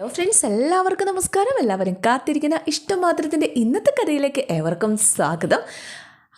Hello friends എല്ലാവർക്കും നമസ്കാരം. എല്ലാവരും കാത്തിരിക്കുന്ന ഇഷ്ടമാത്രത്തിന്റെ ഇന്നത്തെ കഥയിലേക്ക് ഏവർക്കും സ്വാഗതം.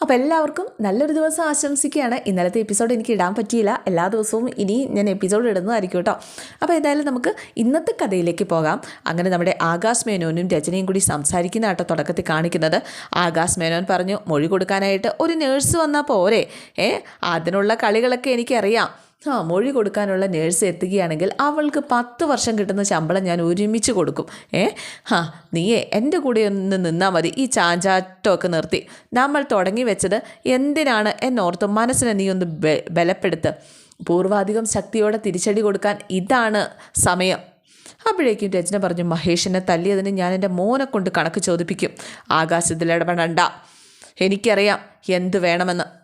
അപ്പോൾ എല്ലാവർക്കും നല്ലൊരു ദിവസം ആശംസിക്കുകയാണ്. ഇന്നലത്തെ എപ്പിസോഡ് എനിക്ക് ഇടാൻ പറ്റിയില്ല. എല്ലാ ദിവസവും ഇനി ഞാൻ എപ്പിസോഡ് ഇടുന്നതായിരിക്കും കേട്ടോ അപ്പോൾ ഏതായാലും നമുക്ക് ഇന്നത്തെ കഥയിലേക്ക് പോകാം. അങ്ങനെ നമ്മുടെ ആകാശ് മേനോനും രചനയും കൂടി സംസാരിക്കുന്ന കേട്ടോ തുടക്കത്തിൽ കാണിക്കുന്നത്. ആകാശ് മേനോൻ പറഞ്ഞു മൊഴി കൊടുക്കാനായിട്ട് ഒരു നേഴ്സ് വന്നാൽ പോരെ. ഏ? അതിനുള്ള കളികളൊക്കെ എനിക്കറിയാം. ആ മൊഴി കൊടുക്കാനുള്ള നേഴ്സ് എത്തുകയാണെങ്കിൽ അവൾക്ക് പത്ത് വർഷം കിട്ടുന്ന ശമ്പളം ഞാൻ ഒരുമിച്ച് കൊടുക്കും. ഏ? ആ നീയേ എന്റെ കൂടെ ഒന്ന് നിന്നാൽ മതി. ഈ ചാഞ്ചാട്ടമൊക്കെ നിർത്തി. നമ്മൾ തുടങ്ങി വെച്ചത് എന്തിനാണ് എന്നോർത്ത് മനസ്സിനെ നീ ഒന്ന് ബെ ബലപ്പെടുത്ത്. പൂർവാധികം ശക്തിയോടെ തിരിച്ചടി കൊടുക്കാൻ ഇതാണ് സമയം. അപ്പോഴേക്കും രചന പറഞ്ഞു മഹേഷിനെ തല്ലിയതിന് ഞാൻ എന്റെ മോനെ കൊണ്ട് കണക്ക് ചോദിപ്പിക്കും. ആകാശത്തിൽ ഇടപെടണ്ട. എനിക്കറിയാം എന്ത് വേണമെന്ന്.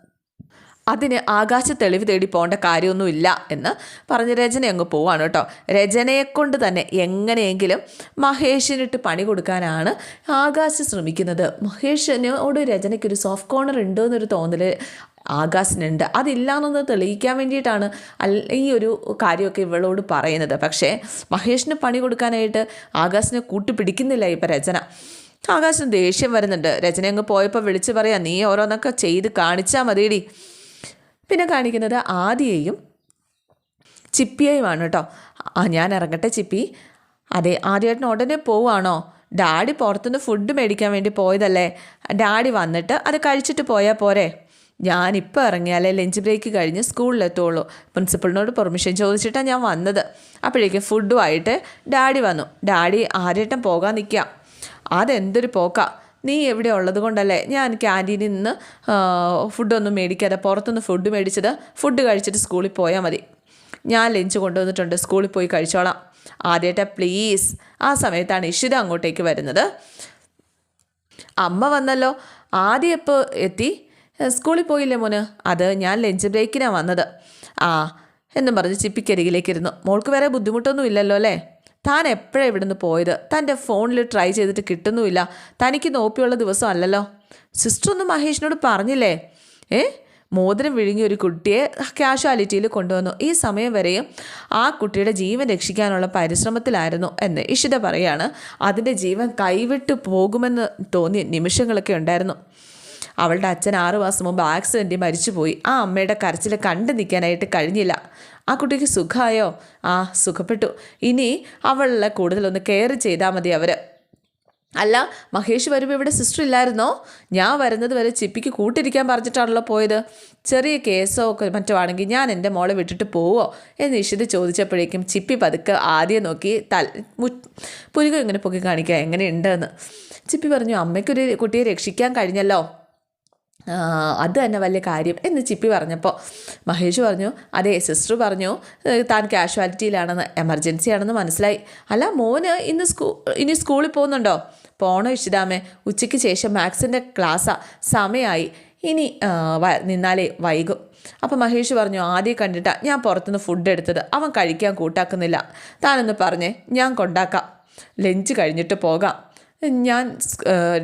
അതിന് ആകാശ തെളിവ് തേടി പോകേണ്ട കാര്യമൊന്നുമില്ല എന്ന് പറഞ്ഞ് രചന അങ്ങ് പോവാണ് കേട്ടോ. രചനയെക്കൊണ്ട് തന്നെ എങ്ങനെയെങ്കിലും മഹേഷിനിട്ട് പണി കൊടുക്കാനാണ് ആകാശ് ശ്രമിക്കുന്നത്. മഹേഷിനോട് രചനയ്ക്കൊരു സോഫ്റ്റ് കോർണർ ഉണ്ടോ എന്നൊരു തോന്നൽ ആകാശിനുണ്ട്. അതില്ലാന്നൊന്ന് തെളിയിക്കാൻ വേണ്ടിയിട്ടാണ് ഈ ഒരു കാര്യമൊക്കെ ഇവളോട് പറയുന്നത്. പക്ഷേ മഹേഷിന് പണി കൊടുക്കാനായിട്ട് ആകാശിനെ കൂട്ടുപിടിക്കുന്നില്ല ഇപ്പം രചന ആകാശം ദേഷ്യം വരുന്നുണ്ട്. രചന അങ്ങ് പോയപ്പോൾ വിളിച്ച് പറയാം നീ ഓരോന്നൊക്കെ ചെയ്ത് കാണിച്ചാൽ മതിയടി. പിന്നെ കാണിക്കുന്നത് ആദിയെയും ചിപ്പിയെയുമാണ് കേട്ടോ. ആ ഞാൻ ഇറങ്ങട്ടെ ചിപ്പി. അതെ ആദ്യമായിട്ട് ഉടനെ പോവുകയാണോ? ഡാഡി പുറത്തുനിന്ന് ഫുഡ് മേടിക്കാൻ വേണ്ടി പോയതല്ലേ? ഡാഡി വന്നിട്ട് അത് കഴിച്ചിട്ട് പോയാൽ പോരെ. ഞാനിപ്പോൾ ഇറങ്ങിയാലേ ലഞ്ച് ബ്രേക്ക് കഴിഞ്ഞ് സ്കൂളിലെത്തുള്ളൂ പ്രിൻസിപ്പളിനോട് പെർമിഷൻ ചോദിച്ചിട്ടാണ് ഞാൻ വന്നത്. അപ്പോഴേക്കും ഫുഡുമായിട്ട് ഡാഡി വന്നു. ഡാഡി ആദ്യമായിട്ടും പോകാൻ നിൽക്കാം അതെന്തൊരു പോക്കാ. നീ എവിടെ ഉള്ളത് കൊണ്ടല്ലേ? ഞാൻ ക്യാന്റീനിൽ നിന്ന് ഫുഡൊന്നും മേടിക്കാതെ പുറത്തുനിന്ന് ഫുഡ് മേടിച്ചത് ഫുഡ് കഴിച്ചിട്ട് സ്കൂളിൽ പോയാൽ മതി. ഞാൻ ലഞ്ച് കൊണ്ടുവന്നിട്ടുണ്ട് സ്കൂളിൽ പോയി കഴിച്ചോളാം. ആദ്യമായിട്ട് പ്ലീസ് ആ സമയത്താണ് ഇഷിത അങ്ങോട്ടേക്ക് വരുന്നത്. അമ്മ വന്നല്ലോ. ആദ്യം എപ്പോൾ എത്തി? സ്കൂളിൽ പോയില്ലേ മോന്? അത് ഞാൻ ലഞ്ച് ബ്രേക്കിനാണ് വന്നത്. ആ എന്നും പറഞ്ഞ് ചിപ്പിക്കരികിലേക്കിരുന്നു. മോൾക്ക് വേറെ ബുദ്ധിമുട്ടൊന്നും ഇല്ലല്ലോ അല്ലേ? താൻ എപ്പോഴാണ് ഇവിടുന്ന് പോയത്? തന്റെ ഫോണിൽ ട്രൈ ചെയ്തിട്ട് കിട്ടുന്നുമില്ല. തനിക്ക് നോപ്പിയുള്ള ദിവസം അല്ലല്ലോ. സിസ്റ്റർ ഒന്നും മഹേഷിനോട് പറഞ്ഞില്ലേ? ഏ? മോതിരം വിഴുങ്ങിയ ഒരു കുട്ടിയെ കാഷ്വാലിറ്റിയിൽ കൊണ്ടുവന്നു. ഈ സമയം വരെയും ആ കുട്ടിയുടെ ജീവൻ രക്ഷിക്കാനുള്ള പരിശ്രമത്തിലായിരുന്നു എന്ന് ഇഷിത പറയാണ്. അതിന്റെ ജീവൻ കൈവിട്ട് പോകുമെന്ന് തോന്നിയ നിമിഷങ്ങളൊക്കെ ഉണ്ടായിരുന്നു. അവളുടെ അച്ഛൻ ആറു മാസം മുമ്പ് ആക്സിഡന്റിൽ മരിച്ചുപോയി. ആ അമ്മയുടെ കരച്ചിൽ കണ്ടു നിൽക്കാനായിട്ട് കഴിഞ്ഞില്ല. ആ കുട്ടിക്ക് സുഖമായോ ആ സുഖപ്പെട്ടു. ഇനി അവളെ കൂടുതലൊന്ന് കെയർ ചെയ്താൽ മതി അവർ അല്ല മഹേഷ് വരുമ്പോൾ ഇവിടെ സിസ്റ്റർ ഇല്ലായിരുന്നോ? ഞാൻ വരുന്നത് വരെ ചിപ്പിക്ക് കൂട്ടിരിക്കാൻ പറഞ്ഞിട്ടാണല്ലോ പോയത്. ചെറിയ കേസോ ഒക്കെ മറ്റോ ആണെങ്കിൽ ഞാൻ എന്റെ മോളെ വിട്ടിട്ട് പോവോ എന്ന് ഇഷിത് ചോദിച്ചപ്പോഴേക്കും ചിപ്പി പതുക്കെ ആദ്യം നോക്കി തൽ പുരുകം ഇങ്ങനെ പൊക്കി കാണിക്കുക എങ്ങനെയുണ്ടെന്ന്. ചിപ്പി പറഞ്ഞു അമ്മയ്ക്കൊരു കുട്ടിയെ രക്ഷിക്കാൻ കഴിഞ്ഞല്ലോ. അത് തന്നെ വലിയ കാര്യം എന്ന് ചിപ്പി പറഞ്ഞപ്പോൾ മഹേഷ് പറഞ്ഞു അതെ സിസ്റ്റർ പറഞ്ഞു താൻ കാഷ്വാലിറ്റിയിലാണെന്ന് എമർജൻസി ആണെന്ന് മനസ്സിലായി. അല്ല മോന് ഇന്ന് സ്കൂ ഇനി സ്കൂളിൽ പോകുന്നുണ്ടോ? പോണോ ഇഷിതാമേ. ഉച്ചയ്ക്ക് ശേഷം മാത്സിന്റെ ക്ലാസ്സാ. സമയമായി ഇനി നിന്നാലേ വൈകും. അപ്പോൾ മഹേഷ് പറഞ്ഞു ആദ്യം കണ്ടിട്ടാ ഞാൻ പുറത്തുനിന്ന് ഫുഡ് എടുത്തത്. അവൻ കഴിക്കാൻ കൂട്ടാക്കുന്നില്ല. താനൊന്ന് പറഞ്ഞേ ഞാൻ കൊണ്ടാക്കാം. ലഞ്ച് കഴിഞ്ഞിട്ട് പോകാം. ഞാൻ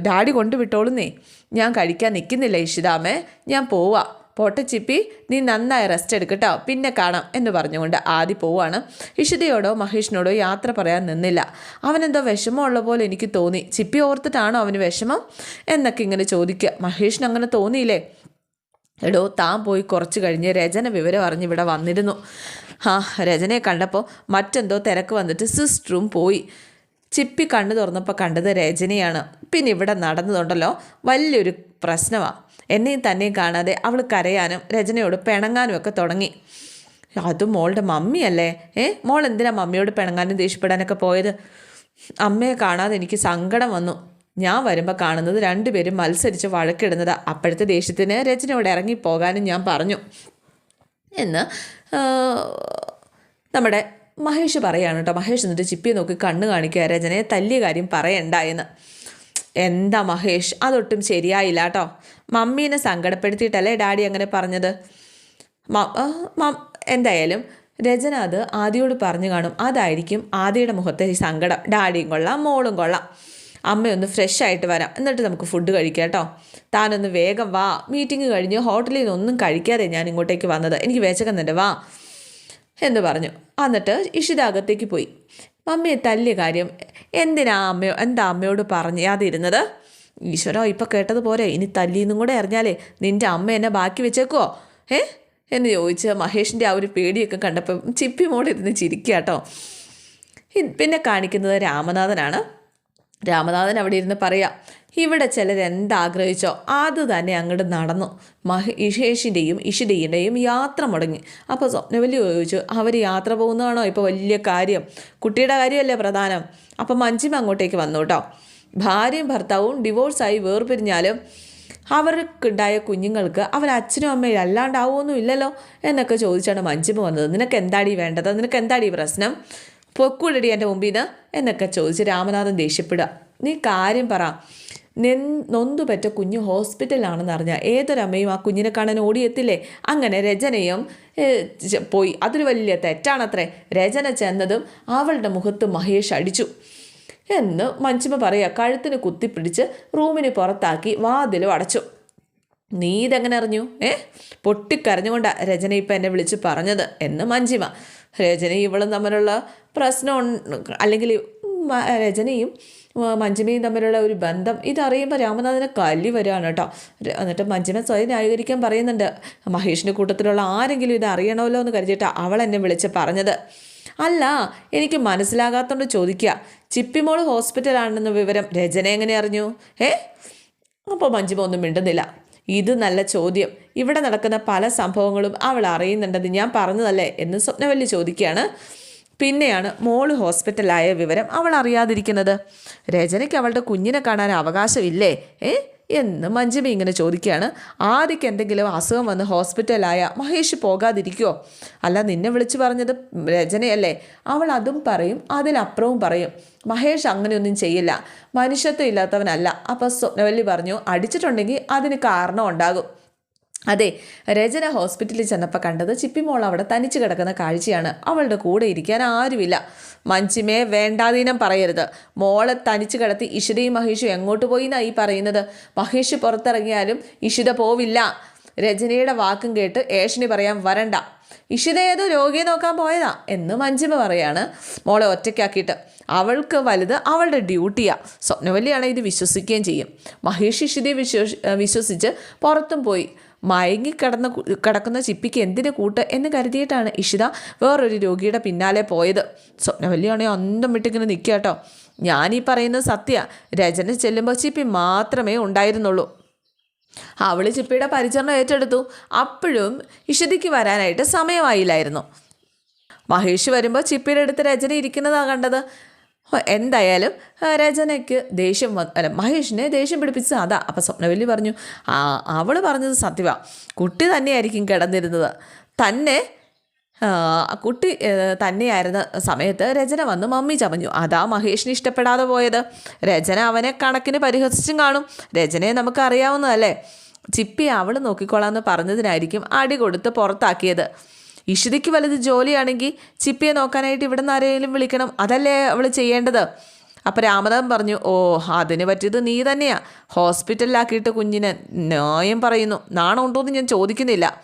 ഡാഡി കൊണ്ടുവിട്ടോളുന്നേ. ഞാൻ കഴിക്കാൻ നിൽക്കുന്നില്ല ഇഷിതാമേ ഞാൻ പോവാ. ചിപ്പി നീ നന്നായി റെസ്റ്റ് എടുക്കട്ടോ. പിന്നെ കാണാം എന്ന് പറഞ്ഞുകൊണ്ട് ആദ്യം പോവാണ്. ഇഷിതയോടോ മഹേഷിനോടോ യാത്ര പറയാൻ നിന്നില്ല. അവനെന്തോ വിഷമമുള്ള പോലെ എനിക്ക് തോന്നി. ചിപ്പി ഓർത്തിട്ടാണോ അവന് വിഷമം? എന്നൊക്കെ ഇങ്ങനെ ചോദിക്കുക. മഹേഷിന് അങ്ങനെ തോന്നിയില്ലേ? എടോ താൻ പോയി കുറച്ച് കഴിഞ്ഞ് രചന വിവരം അറിഞ്ഞ് ഇവിടെ വന്നിരുന്നു. ആ രചനയെ കണ്ടപ്പോൾ മറ്റെന്തോ തിരക്ക് വന്നിട്ട് സിസ്റ്ററും പോയി. ചിപ്പി കണ്ണു തുറന്നപ്പോൾ കണ്ടത് രജനിയാണ്. പിന്നെ ഇവിടെ നടന്നതുണ്ടല്ലോ വലിയൊരു പ്രശ്നമാണ് എന്നെയും തന്നെയും കാണാതെ അവൾ കരയാനും രജനയോട് പിണങ്ങാനും ഒക്കെ തുടങ്ങി. അത് മോളുടെ മമ്മിയല്ലേ? ഏ മോൾ എന്തിനാ മമ്മിയോട് പിണങ്ങാനും ദേഷ്യപ്പെടാനൊക്കെ പോയത്? അമ്മയെ കാണാതെ എനിക്ക് സങ്കടം വന്നു. ഞാൻ വരുമ്പോൾ കാണുന്നത് രണ്ടുപേരും മത്സരിച്ച് വഴക്കിടുന്നത്. അപ്പോഴത്തെ ദേഷ്യത്തിന് രചനയോട് ഇറങ്ങിപ്പോകാനും ഞാൻ പറഞ്ഞു. എന്ന് നമ്മുടെ മഹേഷ് പറയാണ് കേട്ടോ മഹേഷ് എന്നിട്ട് ചിപ്പിയെ നോക്കി കണ്ണ് കാണിക്കുക രചനയെ തല്ലിയ കാര്യം പറയണ്ട എന്ന്. എന്താ മഹേഷ്? അതൊട്ടും ശരിയായില്ല കേട്ടോ മമ്മീനെ സങ്കടപ്പെടുത്തിയിട്ടല്ലേ ഡാഡി അങ്ങനെ പറഞ്ഞത്? എന്തായാലും രചന അത് ആദിയോട് പറഞ്ഞു കാണും. അതായിരിക്കും ആദിയുടെ മുഖത്തെ ഈ സങ്കടം. ഡാഡിയും കൊള്ളാം മോളും കൊള്ളാം. അമ്മയൊന്ന് ഫ്രഷ് ആയിട്ട് വരാം. എന്നിട്ട് നമുക്ക് ഫുഡ് കഴിക്കാം കേട്ടോ താനൊന്ന് വേഗം വാ. മീറ്റിംഗ് കഴിഞ്ഞ് ഹോട്ടലിൽ നിന്നൊന്നും കഴിക്കാതെ ഞാൻ ഇങ്ങോട്ടേക്ക് വന്നത്. എനിക്ക് വിശക്കുന്നുണ്ട്. വാ. എന്ന് പറഞ്ഞു. എന്നിട്ട് ഇഷിത അകത്തേക്ക് പോയി. മമ്മിയെ തല്ലിയ കാര്യം എന്തിനാ അമ്മയോ എന്താ അമ്മയോട് പറഞ്ഞാതിരുന്നത്? ഈശ്വരോ ഇപ്പം കേട്ടത് പോരെ ഇനി തല്ലിയെന്നും കൂടെ അറിഞ്ഞാലേ നിന്റെ അമ്മ എന്നെ ബാക്കി വെച്ചേക്കുവോ? ഏ എന്ന് ചോദിച്ച് മഹേഷിന്റെ ആ ഒരു പേടിയൊക്കെ കണ്ടപ്പം ചിപ്പി മോടിരുന്ന് ചിരിക്കുക കേട്ടോ പിന്നെ കാണിക്കുന്നത് രാമനാഥനാണ്. രാമനാഥൻ അവിടെ ഇരുന്ന് പറയാം ഇവിടെ ചിലർ എന്താഗ്രഹിച്ചോ അത് തന്നെ അങ്ങോട്ട് നടന്നു. മഹ ഇഷേഷിന്റെയും യാത്ര മുടങ്ങി. അപ്പോൾ സ്വപ്നവല്ലി ചോദിച്ചു അവർ യാത്ര പോകുന്നതാണോ ഇപ്പോൾ വലിയ കാര്യം? കുട്ടിയുടെ കാര്യമല്ലേ പ്രധാനം. അപ്പം മഞ്ജിമ അങ്ങോട്ടേക്ക് വന്നു കേട്ടോ. ഭാര്യയും ഭർത്താവും ഡിവോഴ്സായി വേർപിരിഞ്ഞാലും അവർക്കുണ്ടായ കുഞ്ഞുങ്ങൾക്ക് അവർ അച്ഛനും അമ്മയും അല്ലാണ്ടാവുമൊന്നും ഇല്ലല്ലോ എന്നൊക്കെ ചോദിച്ചാണ് മഞ്ജിമ വന്നത്. നിനക്ക് എന്താടി വേണ്ടത്? നിനക്ക് എന്താടി പ്രശ്നം? പൊക്കൂടടി എന്റെ മുമ്പിൽ നിന്ന് എന്നൊക്കെ ചോദിച്ച് രാമനാഥൻ ദേഷ്യപ്പെടുക. നീ കാര്യം പറ. നൊന്തുപറ്റ കുഞ്ഞ് ഹോസ്പിറ്റലാണെന്ന് അറിഞ്ഞാൽ ഏതൊരമ്മയും ആ കുഞ്ഞിനെ കാണാൻ ഓടിയെത്തില്ലേ? അങ്ങനെ രചനയും പോയി. അതൊരു വലിയ തെറ്റാണത്രേ. രചന ചെന്നതും അവളുടെ മുഖത്ത് മഹേഷ് അടിച്ചു. എന്ന് മഞ്ചിമ പറയുക കഴുത്തിന് കുത്തിപ്പിടിച്ച് റൂമിന് പുറത്താക്കി വാതിലും അടച്ചു. നീ ഇതെങ്ങനെ അറിഞ്ഞു? ഏ? പൊട്ടിക്കരഞ്ഞുകൊണ്ടാ രചന ഇപ്പം എന്നെ വിളിച്ച് പറഞ്ഞത് എന്ന് മഞ്ജിമ. രചന ഇവളും തമ്മിലുള്ള പ്രശ്നം അല്ലെങ്കിൽ രചനയും മഞ്ജിമയും തമ്മിലുള്ള ഒരു ബന്ധം. ഇതറിയുമ്പോൾ രാമനാഥനെ കല്ലി വരികയാണ് കേട്ടോ. എന്നിട്ട് മഞ്ജിമ സ്വയം ന്യായീകരിക്കാൻ പറയുന്നുണ്ട്. മഹേഷിന്റെ കൂട്ടത്തിലുള്ള ആരെങ്കിലും ഇത് അറിയണമല്ലോ എന്ന് കരുതിയിട്ടാണ് അവൾ എന്നെ വിളിച്ച് പറഞ്ഞത്. അല്ല എനിക്ക് മനസ്സിലാകാത്തോണ്ട് ചോദിക്കുക ചിപ്പിമോൾ ഹോസ്പിറ്റലാണെന്ന വിവരം രചന എങ്ങനെ അറിഞ്ഞു? ഏ അപ്പോൾ മഞ്ജിമ ഒന്നും മിണ്ടുന്നില്ല. ഇത് നല്ല ചോദ്യം. ഇവിടെ നടക്കുന്ന പല സംഭവങ്ങളും അവൾ അറിയുന്നുണ്ടെന്ന് ഞാൻ പറഞ്ഞതല്ലേ എന്ന് സ്വപ്നവല്ലി ചോദിക്കുകയാണ് പിന്നെയാണ് മോൾ ഹോസ്പിറ്റലായ വിവരം അവൾ അറിയാതിരിക്കുന്നത്. രചനയ്ക്ക് അവളുടെ കുഞ്ഞിനെ കാണാൻ അവകാശമില്ലേ? ഏ? എന്ന് മഞ്ജുമി ഇങ്ങനെ ചോദിക്കുകയാണ്. ആദ്യക്ക് എന്തെങ്കിലും അസുഖം വന്ന് ഹോസ്പിറ്റലായ മഹേഷ് പോകാതിരിക്കുമോ അല്ല നിന്നെ വിളിച്ചു പറഞ്ഞത് രചനയല്ലേ? അവൾ അതും പറയും അതിനപ്പുറവും പറയും. മഹേഷ് അങ്ങനെയൊന്നും ചെയ്യില്ല. മനുഷ്യത്വം ഇല്ലാത്തവനല്ല. അപ്പം സ്വപ്നവല്ലി പറഞ്ഞു അടിച്ചിട്ടുണ്ടെങ്കിൽ അതിന് കാരണം ഉണ്ടാകും അതെ രചന ഹോസ്പിറ്റലിൽ ചെന്നപ്പോൾ കണ്ടത് ചിപ്പിമോൾ അവിടെ തനിച്ച് കിടക്കുന്ന കാഴ്ചയാണ്. അവളുടെ കൂടെ ഇരിക്കാൻ ആരുമില്ല. മഞ്ചിമേ വേണ്ടാതീനം പറയരുത്. മോളെ തനിച്ച് കിടത്തി ഇഷിതയും മഹേഷും എങ്ങോട്ട് പോയി എന്നാണ് ഈ പറയുന്നത്? മഹേഷ് പുറത്തിറങ്ങിയാലും ഇഷിത പോവില്ല. രചനയുടെ വാക്കും കേട്ട് ഏഷണി പറയാൻ വരണ്ട. ഇഷിത ഏതോ രോഗിയെ നോക്കാൻ പോയതാ എന്ന് മഞ്ചിമ പറയാണ് മോളെ ഒറ്റയ്ക്കാക്കിയിട്ട്. അവൾക്ക് വലുത് അവളുടെ ഡ്യൂട്ടിയാ. സ്വപ്നവല്ലിയാണ് ഇത് വിശ്വസിക്കുകയും ചെയ്യും. മഹേഷ് ഇഷിതയെ വിശ്വസ് വിശ്വസിച്ച് പുറത്തും പോയി. മയങ്ങി കിടന്ന കു- കിടക്കുന്ന ചിപ്പിക്ക് എന്തിന് കൂട്ട് എന്ന് കരുതിയിട്ടാണ് ഇഷിത വേറൊരു രോഗിയുടെ പിന്നാലെ പോയത്. സ്വപ്നവല്ലിയാണെങ്കിൽ അന്തം വിട്ടിങ്ങനെ നിൽക്കുക കേട്ടോ. ഞാനീ പറയുന്നത് സത്യ രചന ചെല്ലുമ്പോൾ ചിപ്പി മാത്രമേ ഉണ്ടായിരുന്നുള്ളൂ. അവൾ ചിപ്പിയുടെ പരിചരണം ഏറ്റെടുത്തു. അപ്പോഴും ഇഷിതയ്ക്ക് വരാനായിട്ട് സമയമായില്ലായിരുന്നു. മഹേഷ് വരുമ്പോൾ ചിപ്പിയുടെ അടുത്ത് രചന ഇരിക്കുന്നതാണ് കണ്ടത്. എന്തായാലും രചനയ്ക്ക് ദേഷ്യം അല്ല മഹേഷിനെ ദേഷ്യം പിടിപ്പിച്ചത് അതാ. അപ്പം സ്വപ്നവല്ലി പറഞ്ഞു ആ അവൾ പറഞ്ഞത് സത്യവ. കുട്ടി തന്നെയായിരിക്കും കിടന്നിരുന്നത്. തന്നെ കുട്ടി തന്നെയായിരുന്ന സമയത്ത് രചന വന്ന് മമ്മി ചമഞ്ഞു. അതാ മഹേഷിന് ഇഷ്ടപ്പെടാതെ പോയത്. രചന അവനെ കണക്കിന് പരിഹസിച്ചും കാണും. രചനയെ നമുക്ക് അറിയാവുന്നതല്ലേ? ചിപ്പി അവൾ നോക്കിക്കോളാന്ന് പറഞ്ഞതിനായിരിക്കും അടി കൊടുത്ത് പുറത്താക്കിയത്. ഇഷിതയ്ക്ക് വലുത് ജോലിയാണെങ്കിൽ ചിപ്പിയെ നോക്കാനായിട്ട് ഇവിടെ നിന്ന് ആരെങ്കിലും വിളിക്കണം. അതല്ലേ അവൾ ചെയ്യേണ്ടത്? അപ്പോൾ രാമനാഥൻ പറഞ്ഞു ഓ അതിന് പറ്റിയത് നീ തന്നെയാ. ഹോസ്പിറ്റലിലാക്കിയിട്ട് കുഞ്ഞിനെ ന്യായം പറയുന്നു. നാണം ഉണ്ടോയെന്ന് ഞാൻ ചോദിക്കുന്നില്ല.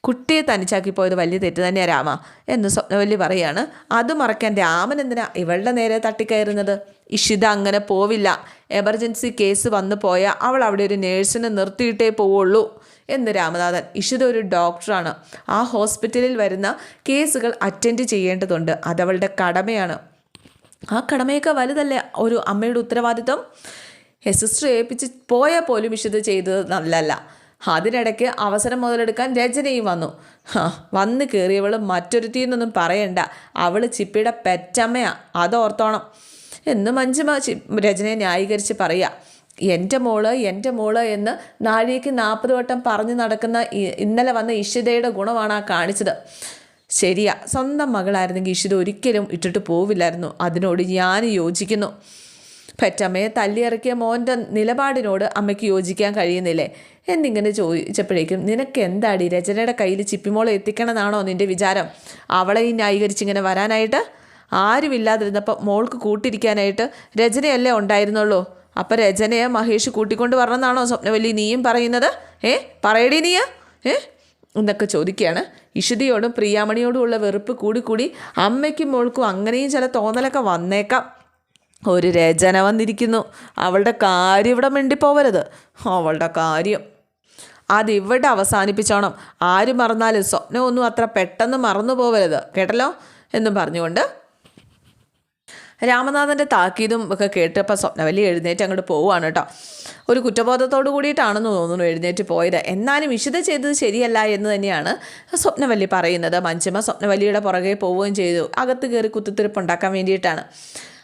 കുട്ടിയെ തനിച്ചാക്കി പോയത് വലിയ തെറ്റ് തന്നെയാണ് രാമ എന്ന് സ്വപ്നവല്ലി പറയാണ്. അത് മറക്കാൻ രാമൻ എന്തിനാ ഇവളുടെ നേരെ തട്ടിക്കയറുന്നത്? ഇഷിത അങ്ങനെ പോവില്ല. എമർജൻസി കേസ് വന്നു പോയാൽ അവൾ അവിടെ ഒരു നേഴ്സിനെ നിർത്തിയിട്ടേ പോവുള്ളൂ. എന്ന് രാമനാഥൻ ഇഷിത ഒരു ഡോക്ടറാണ്. ആ ഹോസ്പിറ്റലിൽ വരുന്ന കേസുകൾ അറ്റൻഡ് ചെയ്യേണ്ടതുണ്ട്. അതവളുടെ കടമയാണ്. ആ കടമയൊക്കെ വലുതല്ലേ? ഒരു അമ്മയുടെ ഉത്തരവാദിത്വം? സിസ്റ്റർ ഏൽപ്പിച്ച് പോയാൽ പോലും ഇഷിത് ചെയ്തത് നല്ലല്ല അതിനിടയ്ക്ക് അവസരം മുതലെടുക്കാൻ രചനയും വന്നു. വന്ന് കയറിയവൾ മറ്റൊരുത്തിന്നൊന്നും പറയണ്ട. അവൾ ചിപ്പിയുടെ പെറ്റമ്മയാ. അതോർത്തോണം. എന്ന് മഞ്ജുമ രചനയെ ന്യായീകരിച്ച് പറയുക. എന്റെ മോൾ എന്റെ മോൾ എന്ന് നാഴികയ്ക്ക് നാൽപ്പത് വട്ടം പറഞ്ഞു നടക്കുന്ന ഇന്നലെ വന്ന ഇഷിതയുടെ ഗുണമാണ് ആ കാണിച്ചത്. ശരിയാ സ്വന്തം മകളായിരുന്നെങ്കിൽ ഇഷിത ഒരിക്കലും ഇട്ടിട്ട് പോവില്ലായിരുന്നു. അതിനോട് ഞാൻ യോജിക്കുന്നു. പെറ്റമ്മയെ തല്ലിയിറക്കിയ മോന്റെ നിലപാടിനോട് അമ്മയ്ക്ക് യോജിക്കാൻ കഴിയുന്നില്ലേ? എന്നിങ്ങനെ ചോദിച്ചപ്പോഴേക്കും നിനക്ക് എന്താടി? രചനയുടെ കയ്യിൽ ചിപ്പിമോളെ എത്തിക്കണമെന്നാണോ നിന്റെ വിചാരം? അവളെ ഈ ന്യായീകരിച്ചിങ്ങനെ വരാനായിട്ട്? ആരുമില്ലാതിരുന്നപ്പോൾ മോൾക്ക് കൂട്ടിരിക്കാനായിട്ട് രചനയല്ലേ ഉണ്ടായിരുന്നുള്ളൂ? അപ്പം രചനയെ മഹേഷ് കൂട്ടിക്കൊണ്ട് വരണമെന്നാണോ സ്വപ്നവല്ലി നീയും പറയുന്നത്? ഏ പറയടി നീയ. ഏ എന്നൊക്കെ ചോദിക്കുകയാണ്. ഇഷുതിയോടും പ്രിയാമണിയോടുമുള്ള വെറുപ്പ് കൂടിക്കൂടി കൂടി അമ്മയ്ക്കും മോൾക്കും അങ്ങനെയും ചില തോന്നലൊക്കെ വന്നേക്കാം. ഒരു രചന വന്നിരിക്കുന്നു. അവളുടെ കാര്യം ഇവിടെ മിണ്ടിപ്പോവരുത്. അവളുടെ കാര്യം. അതിവിടെ അവസാനിപ്പിച്ചോണം. ആര് മറന്നാലും സ്വപ്നമൊന്നും അത്ര പെട്ടെന്ന് മറന്നു പോവരുത് കേട്ടല്ലോ? എന്നും പറഞ്ഞുകൊണ്ട് രാമനാഥന്റെ താക്കീതും ഒക്കെ കേട്ടപ്പോൾ സ്വപ്നവല്ലി എഴുന്നേറ്റ് അങ്ങോട്ട് പോവുകയാണ് കേട്ടോ. ഒരു കുറ്റബോധത്തോടു കൂടിയിട്ടാണെന്ന് തോന്നുന്നു എഴുന്നേറ്റ് പോയത്. എന്നാലും വിശുദ്ധ ചെയ്തത് ശരിയല്ല എന്ന് തന്നെയാണ് സ്വപ്നവല്ലി പറയുന്നത്. മഞ്ചമ്മ സ്വപ്നവല്ലിയുടെ പുറകെ പോവുകയും ചെയ്തു. അകത്ത് കയറി കുത്തിത്തിരിപ്പുണ്ടാക്കാൻ വേണ്ടിയിട്ടാണ്.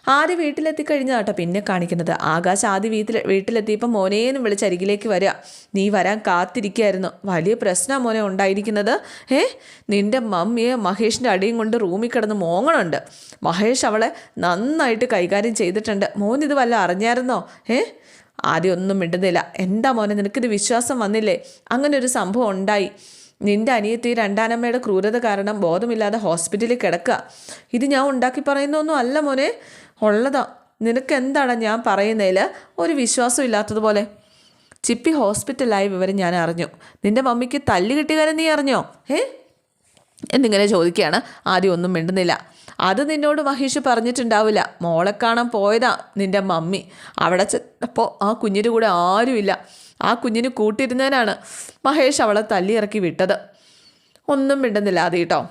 ആദ്യ വീട്ടിലെത്തി കേട്ടോ പിന്നെ കാണിക്കുന്നത്. ആകാശ് ആദ്യ വീട്ടിൽ വീട്ടിലെത്തിയപ്പോൾ മോനേന്ന് വിളിച്ച് അരികിലേക്ക് വരിക നീ വരാൻ കാത്തിരിക്കുകയായിരുന്നു വലിയ പ്രശ്നമാണ് മോനെ ഉണ്ടായിരിക്കുന്നത്. ഏ നിന്റെ മമ്മിയെ മഹേഷിന്റെ അടിയും കൊണ്ട് റൂമിൽ കിടന്ന് മോങ്ങണുണ്ട്. മഹേഷ് അവളെ നന്നായിട്ട് കൈകാര്യം ചെയ്തിട്ടുണ്ട്. മോൻ ഇത് വല്ല അറിഞ്ഞായിരുന്നോ? ഏ ആദ്യം ഒന്നും മിണ്ടുന്നില്ല. എന്താ മോനെ നിനക്കിത് വിശ്വാസം വന്നില്ലേ? അങ്ങനെ ഒരു സംഭവം ഉണ്ടായി. നിന്റെ അനിയത്തി രണ്ടാനമ്മയുടെ ക്രൂരത കാരണം ബോധമില്ലാതെ ഹോസ്പിറ്റലിൽ കിടക്കുക. ഇത് ഞാൻ ഉണ്ടാക്കി പറയുന്നൊന്നും അല്ല മോനെ. ഉള്ളതാ. നിനക്ക് എന്താണ് ഞാൻ പറയുന്നതിൽ ഒരു വിശ്വാസം ഇല്ലാത്തതുപോലെ. ചിപ്പി ഹോസ്പിറ്റലായ വിവരം ഞാൻ അറിഞ്ഞു. നിന്റെ മമ്മിക്ക് തല്ല് കിട്ടിയ നീ അറിഞ്ഞോ? ഏ എന്നിങ്ങനെ ചോദിക്കുകയാണ്. ആദ്യം ഒന്നും മിണ്ടുന്നില്ല. അത് നിന്നോട് മഹേഷ് പറഞ്ഞിട്ടുണ്ടാവില്ല. മോളെ കാണാൻ പോയതാ നിന്റെ മമ്മി. അവിടെ ചെന്നപ്പോൾ ആ കുഞ്ഞിന്റെ കൂടെ ആരുമില്ല. ആ കുഞ്ഞിന് കൂട്ടിയിരുന്നതിനാണ് മഹേഷ് അവളെ തല്ലി ഇറക്കി വിട്ടത്. ഒന്നും മിണ്ടുന്നില്ല അത് കേട്ടോ.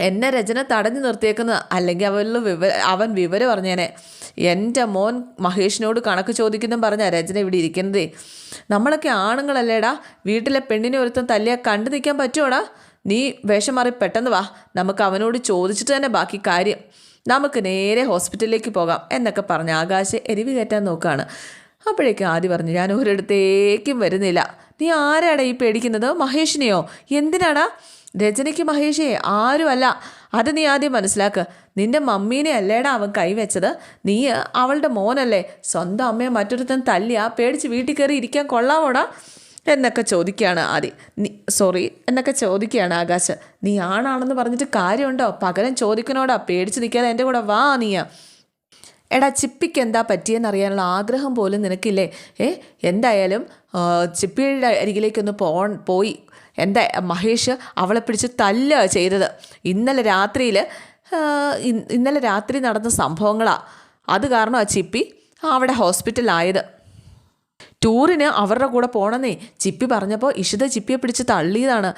എന്നെ രചന തടഞ്ഞു നിർത്തിയേക്കുന്നത് അല്ലെങ്കിൽ അവളിൽ വിവ അവൻ വിവരം പറഞ്ഞേനെ എന്റെ മോൻ മഹേഷിനോട് കണക്ക് ചോദിക്കുന്നു പറഞ്ഞ രചന ഇവിടെ ഇരിക്കുന്നതേ. നമ്മളൊക്കെ ആണുങ്ങളല്ലേടാ. വീട്ടിലെ പെണ്ണിനെ ഒരുത്തം തല്ലിയാൽ കണ്ടു നിൽക്കാൻ പറ്റുമോടാ നീ വേഷം മാറി പെട്ടെന്ന് വാ. നമുക്ക് അവനോട് ചോദിച്ചിട്ട് തന്നെ ബാക്കി കാര്യം. നമുക്ക് നേരെ ഹോസ്പിറ്റലിലേക്ക് പോകാം എന്നൊക്കെ പറഞ്ഞ് ആകാശ് എരിവ് കയറ്റാൻ നോക്കുകയാണ് അപ്പോഴേക്കും ആദ്യം പറഞ്ഞു ഞാൻ ഒരിടത്തേക്കും വരുന്നില്ല. നീ ആരാടാ ഈ പേടിക്കുന്നത്? മഹേഷിനെയോ? എന്തിനാടാ? രചനയ്ക്ക് മഹേഷേ ആരുമല്ല. അത് നീ ആദ്യം മനസ്സിലാക്ക്. നിന്റെ മമ്മീനെ അല്ലേടാ അവൻ കൈവച്ചത്? നീ അവളുടെ മോനല്ലേ. സ്വന്തം അമ്മയെ മറ്റൊരുത്തൻ തല്ലിയാ പേടിച്ച് വീട്ടിൽ കയറി ഇരിക്കാൻ കൊള്ളാവോടാ? എന്നൊക്കെ ചോദിക്കുകയാണ് ആദി. നീ സോറി എന്നൊക്കെ ചോദിക്കുകയാണ് ആകാശ്. നീ ആണാണെന്ന് പറഞ്ഞിട്ട് കാര്യമുണ്ടോ? പകരം ചോദിക്കണോടാ പേടിച്ച് നിൽക്കാതെ എന്റെ കൂടെ വാ നീയാ എടാ ചിപ്പിക്ക് എന്താ പറ്റിയെന്ന് അറിയാനുള്ള ആഗ്രഹം പോലും നിനക്കില്ലേ? ഏ എന്തായാലും ചിപ്പിയുടെ അരികിലേക്കൊന്ന് പോ പോയി എന്താ മഹേഷ് അവളെ പിടിച്ച് തല്ല ചെയ്തത്. ഇന്നലെ രാത്രിയിൽ ഇന്നലെ രാത്രി നടന്ന സംഭവങ്ങളാണ് അത് കാരണം ആ ചിപ്പി അവിടെ ഹോസ്പിറ്റലായത് ടൂറിന് അവരുടെ കൂടെ പോകണമെന്നേ ചിപ്പി പറഞ്ഞപ്പോൾ ഇഷിത ചിപ്പിയെ പിടിച്ച് തള്ളിയതാണ്.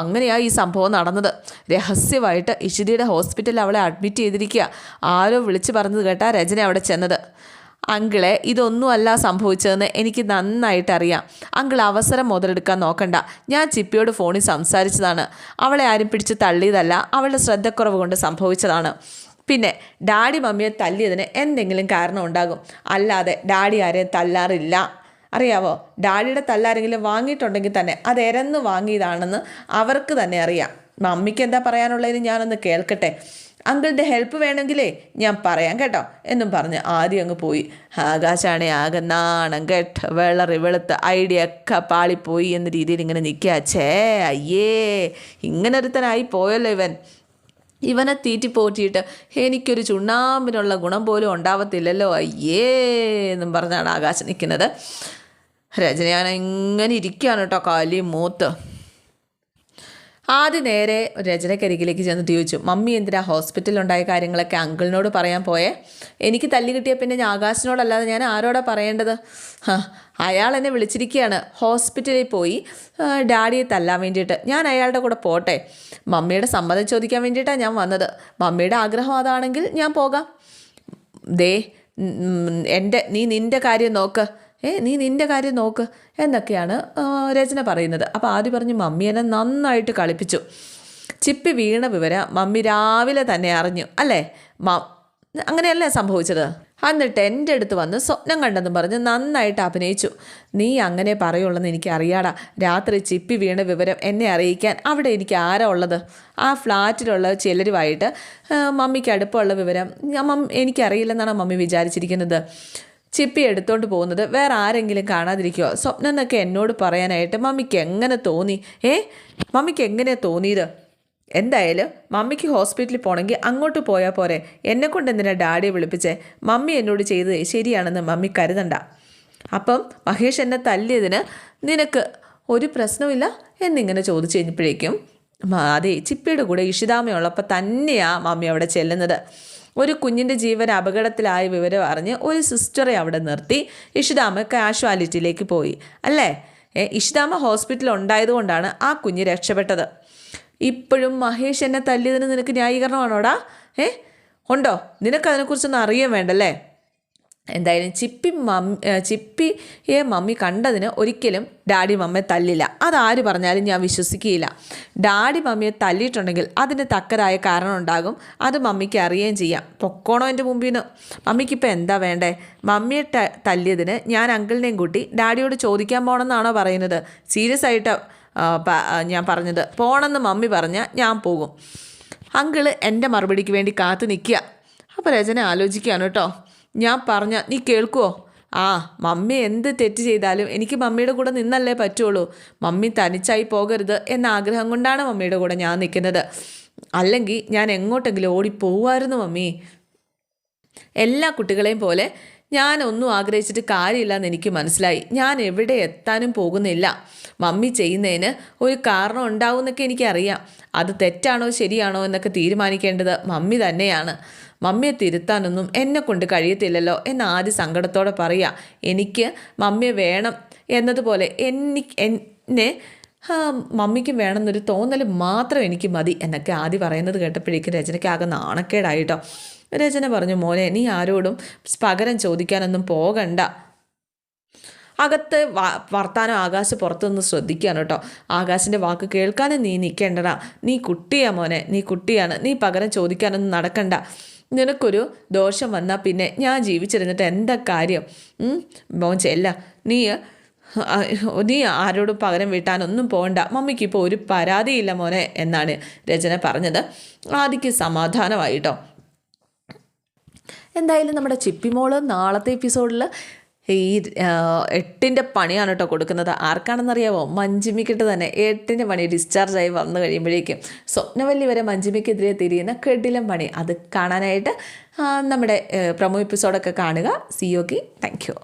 അങ്ങനെയാണ് ഈ സംഭവം നടന്നത്. രഹസ്യമായിട്ട് ഇഷിതയുടെ ഹോസ്പിറ്റലിൽ അവളെ അഡ്മിറ്റ് ചെയ്തിരിക്കുക. ആരോ വിളിച്ച് പറഞ്ഞത് കേട്ടാ രചന അവിടെ ചെന്നത്. അങ്കിളെ ഇതൊന്നുമല്ല സംഭവിച്ചതെന്ന് എനിക്ക് നന്നായിട്ട് അറിയാം അങ്കിൾ അവസരം മുതലെടുക്കാൻ നോക്കണ്ട. ഞാൻ ചിപ്പിയോട് ഫോണിൽ സംസാരിച്ചതാണ്. അവളെ ആരും പിടിച്ച് തള്ളിയതല്ല അവളുടെ ശ്രദ്ധക്കുറവ് കൊണ്ട് സംഭവിച്ചതാണ്. പിന്നെ ഡാഡി മമ്മിയെ തല്ലിയതിന് എന്തെങ്കിലും കാരണം ഉണ്ടാകും. അല്ലാതെ ഡാഡി ആരെയും തല്ലാറില്ല. അറിയാവോ? ഡാഡിയുടെ തല്ലാരെങ്കിലും വാങ്ങിയിട്ടുണ്ടെങ്കിൽ തന്നെ അത് എരന്ന് വാങ്ങിയതാണെന്ന് അവർക്ക് തന്നെ അറിയാം. മമ്മിക്ക് എന്താ പറയാനുള്ളതെന്ന് ഞാനൊന്ന് കേൾക്കട്ടെ. അങ്കിളിന്റെ ഹെൽപ്പ് വേണമെങ്കിലേ ഞാൻ പറയാം കേട്ടോ എന്നും പറഞ്ഞ് ആദ്യം അങ്ങ് പോയി. ആകാശാണെ ആകെ നാണം കേട്ട് വെള്ളറി വെളുത്ത് ഐഡിയ ഒക്കെ പാളിപ്പോയി എന്ന രീതിയിൽ ഇങ്ങനെ നിൽക്കുക ഛേ അയ്യേ ഇങ്ങനെ ഒരുത്തനായി പോയല്ലോ ഇവൻ. ഇവനെ തീറ്റി പോറ്റിയിട്ട് എനിക്കൊരു ചുണ്ണാമ്പിനുള്ള ഗുണം പോലും ഉണ്ടാവത്തില്ലല്ലോ അയ്യേ എന്നും പറഞ്ഞാണ് ആകാശം നിൽക്കുന്നത് രജനിയാൻ ഇങ്ങനെ ഇരിക്കുകയാണ് കേട്ടോ കാലി മൂത്ത്. ആദ്യം നേരെ രചനക്കരികിലേക്ക് ചെന്ന് ചോദിച്ചു മമ്മി എന്തിനാ ഹോസ്പിറ്റലിലുണ്ടായ കാര്യങ്ങളൊക്കെ അങ്കിളിനോട് പറയാൻ പോയേ? എനിക്ക് തല്ലി കിട്ടിയ പിന്നെ ഞാൻ ആകാശിനോടല്ലാതെ ഞാൻ ആരോടാ പറയേണ്ടത്? അയാൾ എന്നെ വിളിച്ചിരിക്കുകയാണ്. ഹോസ്പിറ്റലിൽ പോയി ഡാഡിയെ തല്ലാൻ വേണ്ടിയിട്ട്. ഞാൻ അയാളുടെ കൂടെ പോട്ടെ. മമ്മിയുടെ സമ്മതം ചോദിക്കാൻ വേണ്ടിയിട്ടാണ് ഞാൻ വന്നത്. മമ്മിയുടെ ആഗ്രഹം അതാണെങ്കിൽ ഞാൻ പോകാം. ദേ എന്റെ നീ നിന്റെ കാര്യം നോക്ക്. ഏ നീ നിന്റെ കാര്യം നോക്ക് എന്നൊക്കെയാണ് രചന പറയുന്നത്. അപ്പോൾ ആദ്യം പറഞ്ഞ് മമ്മി എന്നെ നന്നായിട്ട് കളിപ്പിച്ചു. ചിപ്പി വീണ വിവരം മമ്മി രാവിലെ തന്നെ അറിഞ്ഞു അല്ലേ? മ അങ്ങനെയല്ലേ സംഭവിച്ചത്? എന്നിട്ട് എന്റെ അടുത്ത് വന്ന് സ്വപ്നം കണ്ടെന്ന് പറഞ്ഞ് നന്നായിട്ട് അഭിനയിച്ചു. നീ അങ്ങനെ പറയുള്ളെന്ന് എനിക്ക് അറിയാടാ. രാത്രി ചിപ്പി വീണ വിവരം എന്നെ അറിയിക്കാൻ അവിടെ എനിക്ക് ആരാ ഉള്ളത്? ആ ഫ്ലാറ്റിലുള്ള ചിലരുമായിട്ട് മമ്മിക്ക് അടുപ്പമുള്ള വിവരം എനിക്കറിയില്ലെന്നാണ് മമ്മി വിചാരിച്ചിരിക്കുന്നത്. ചിപ്പി എടുത്തോണ്ട് പോകുന്നത് വേറെ ആരെങ്കിലും കാണാതിരിക്കുമോ സ്വപ്നം എന്നൊക്കെ എന്നോട് പറയാനായിട്ട് മമ്മിക്ക് എങ്ങനെ തോന്നി? ഏ? മമ്മിക്ക് എങ്ങനെ തോന്നിയത്? എന്തായാലും മമ്മിക്ക് ഹോസ്പിറ്റലിൽ പോകണമെങ്കിൽ അങ്ങോട്ട് പോയാൽ പോരെ. എന്നെക്കൊണ്ട് എന്തിനാ ഡാഡിയെ വിളിപ്പിച്ചേ? മമ്മി എന്നോട് ചെയ്തത് ശരിയാണെന്ന് മമ്മി കരുതണ്ട. അപ്പം മഹേഷ് എന്നെ തല്ലിയതിന് നിനക്ക് ഒരു പ്രശ്നമില്ല എന്നിങ്ങനെ ചോദിച്ചു കഴിഞ്ഞപ്പോഴേക്കും അതെ ചിപ്പിയുടെ കൂടെ ഇഷിതാമയുള്ളപ്പോൾ തന്നെയാണ് മമ്മി അവിടെ ചെല്ലുന്നത്. ഒരു കുഞ്ഞിന്റെ ജീവൻ അപകടത്തിലായ വിവരം അറിഞ്ഞ് ഒരു സിസ്റ്ററെ അവിടെ നിർത്തി. ഇഷിതാമ കാഷ്വാലിറ്റിയിലേക്ക് പോയി. അല്ലേ? ഇഷിതാമ ഹോസ്പിറ്റലിൽ ഉണ്ടായതുകൊണ്ടാണ് ആ കുഞ്ഞ് രക്ഷപ്പെട്ടത്. ഇപ്പോഴും മഹേഷ് എന്നെ തല്ലിയതിന് നിനക്ക് ന്യായീകരണമാണോടാ? ഏ ഉണ്ടോ? നിനക്കതിനെക്കുറിച്ചൊന്നും അറിയാൻ വേണ്ടല്ലേ? എന്തായാലും ചിപ്പി മമ്മി ചിപ്പിയെ മമ്മി കണ്ടതിന് ഒരിക്കലും ഡാഡി മമ്മയെ തല്ലില്ല. അതാര് പറഞ്ഞാലും ഞാൻ വിശ്വസിക്കുകയില്ല. ഡാഡി മമ്മിയെ തല്ലിയിട്ടുണ്ടെങ്കിൽ അതിന് തക്കരായ കാരണം ഉണ്ടാകും. അത് മമ്മിക്ക് അറിയുകയും ചെയ്യാം. പൊക്കോണോ എന്റെ മുമ്പിൽ നിന്ന് മമ്മിക്കിപ്പോൾ എന്താ വേണ്ടേ? മമ്മിയെ ത- തല്ലിയതിന് ഞാൻ അങ്കിളിനെയും കൂട്ടി ഡാഡിയോട് ചോദിക്കാൻ പോകണമെന്നാണോ പറയുന്നത്? സീരിയസ് ആയിട്ട് ഞാൻ പറഞ്ഞത്. പോകണമെന്ന് മമ്മി പറഞ്ഞാൽ ഞാൻ പോകും. അങ്കിൾ എന്റെ മറുപടിക്ക് വേണ്ടി കാത്തു നിൽക്കുക. അപ്പോൾ രചന ആലോചിക്കുകയാണ് കേട്ടോ. ഞാൻ പറഞ്ഞ നീ കേൾക്കുവോ? ആ മമ്മി എന്ത് തെറ്റ് ചെയ്താലും എനിക്ക് മമ്മിയുടെ കൂടെ നിന്നല്ലേ പറ്റുള്ളൂ. മമ്മി തനിച്ചായി പോകരുത് എന്ന ആഗ്രഹം കൊണ്ടാണ് മമ്മിയുടെ കൂടെ ഞാൻ നിൽക്കുന്നത്. അല്ലെങ്കിൽ ഞാൻ എങ്ങോട്ടെങ്കിലും ഓടിപ്പോവായിരുന്നു മമ്മി. എല്ലാ കുട്ടികളെയും പോലെ ഞാൻ ഒന്നും ആഗ്രഹിച്ചിട്ട് കാര്യമില്ലെന്ന് എനിക്ക് മനസ്സിലായി. ഞാൻ എവിടെ എത്താനും പോകുന്നില്ല. മമ്മി ചെയ്യുന്നതിന് ഒരു കാരണം ഉണ്ടാവും എന്നൊക്കെ എനിക്കറിയാം. അത് തെറ്റാണോ ശരിയാണോ എന്നൊക്കെ തീരുമാനിക്കേണ്ടത് മമ്മി തന്നെയാണ്. മമ്മിയെ തിരുത്താനൊന്നും എന്നെ കൊണ്ട് കഴിയത്തില്ലല്ലോ എന്ന് ആദ്യ സങ്കടത്തോടെ പറയുക എനിക്ക് മമ്മിയെ വേണം എന്നതുപോലെ എനിക്ക് എന്നെ മമ്മിക്കും വേണമെന്നൊരു തോന്നൽ മാത്രം എനിക്ക് മതി എന്നൊക്കെ ആദ്യം പറയുന്നത് കേട്ടപ്പോഴേക്കും രചനയ്ക്ക് ആകെ നാണക്കേടായിട്ടോ. രചന പറഞ്ഞു മോനെ നീ ആരോടും പകരം ചോദിക്കാനൊന്നും പോകണ്ട. അകത്ത് വർത്താനം ആകാശ് പുറത്തുനിന്ന് ശ്രദ്ധിക്കുകയാണ് കേട്ടോ. ആകാശിന്റെ വാക്ക് കേൾക്കാനും നീ നിൽക്കേണ്ടടാ. നീ കുട്ടിയാ മോനെ നീ കുട്ടിയാണ്. നീ പകരം ചോദിക്കാനൊന്നും നടക്കണ്ട. നിനക്കൊരു ദോഷം വന്നാൽ പിന്നെ ഞാൻ ജീവിച്ചിരുന്നിട്ട് എന്താ കാര്യം? മോൻ ചെല്ല. നീ നീ ആരോടും പകരം വീട്ടാനൊന്നും പോകണ്ട മമ്മിക്ക് ഇപ്പോൾ ഒരു പരാതിയില്ല മോനെ എന്നാണ് രചന പറഞ്ഞത്. ആദിക്ക് സമാധാനമായിട്ടോ? എന്തായാലും നമ്മുടെ ചിപ്പിമോൾ നാളത്തെ എപ്പിസോഡിൽ ഈ എട്ടിന്റെ പണിയാണ് കേട്ടോ കൊടുക്കുന്നത്. ആർക്കാണെന്നറിയാവോ? മഞ്ജിമിക്കിട്ട് തന്നെ എട്ടിന്റെ പണി ഡിസ്ചാർജായി വന്നു കഴിയുമ്പോഴേക്കും സ്വപ്നവല്ലി വരെ മഞ്ജിമിക്കെതിരെ തിരിയുന്ന കെട്ടിലം പണി. അത് കാണാനായിട്ട് നമ്മുടെ പ്രൊമോ എപ്പിസോഡൊക്കെ കാണുക. C okay thank you